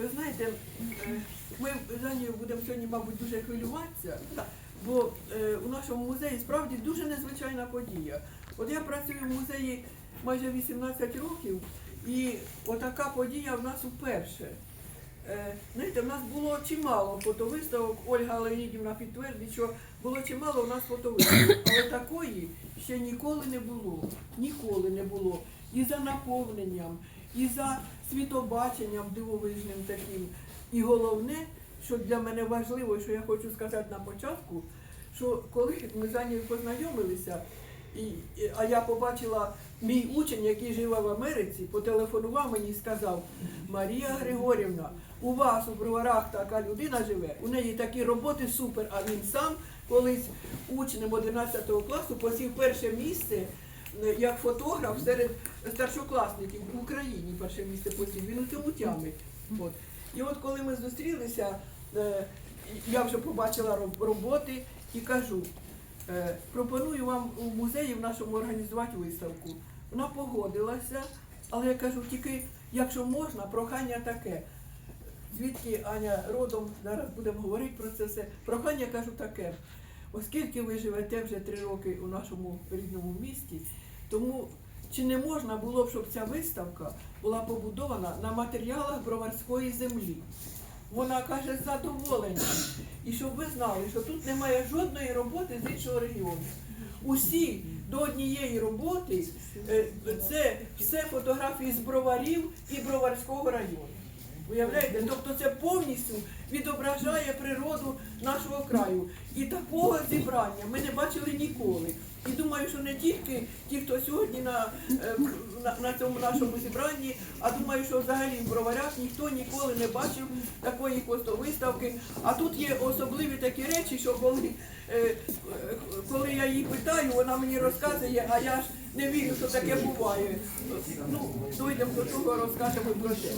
ви знаєте, ми з Анією будемо сьогодні, мабуть, дуже хвилюватися, бо е, у нашому музеї справді дуже незвичайна подія. От я працюю в музеї майже 18 років, і отака подія в нас уперше. Е, Знаєте, в нас було чимало фотовиставок, Ольга Леонідівна підтвердить, що було чимало у нас фотовиставок, але такої ще ніколи не було. Ніколи не було. І за наповненням, і за світобаченням дивовижним таким. І головне, що для мене важливо, що я хочу сказати на початку, що коли ми з Анією познайомилися, і, а я побачила мій учень, який живе в Америці, потелефонував мені і сказав: Марія Григорівна, у вас у броварах така людина живе, у неї такі роботи супер, а він сам колись учнем 11 класу посів перше місце як фотограф серед старшокласників в Україні перше місце посів. Він у цьому тямить. От. І от коли ми зустрілися, е, я вже побачила роботи і кажу, е, пропоную вам у музеї в нашому організувати виставку. Вона погодилася, але я кажу, тільки якщо можна, прохання таке. Звідки Аня родом, зараз будемо говорити про це все. Прохання кажу таке. Оскільки ви живете вже три роки у нашому рідному місті, тому чи не можна було б, щоб ця виставка була побудована на матеріалах броварської землі? Вона каже з задоволенням. І щоб ви знали, що тут немає жодної роботи з іншого регіону. Усі до однієї роботи е, це все фотографії з броварів і броварського району. Уявляєте? Тобто це повністю відображає природу нашого краю. І такого зібрання ми не бачили ніколи. І думаю, що не тільки ті, хто сьогодні на, е, на, на цьому нашому зібранні, а думаю, що взагалі в броварях ніхто ніколи не бачив такої фотовиставки. А тут є особливі такі речі, що коли, е, коли я її питаю, вона мені розказує, а я ж не вірю, що таке буває. Ну, дойдемо до того, розкажемо про це.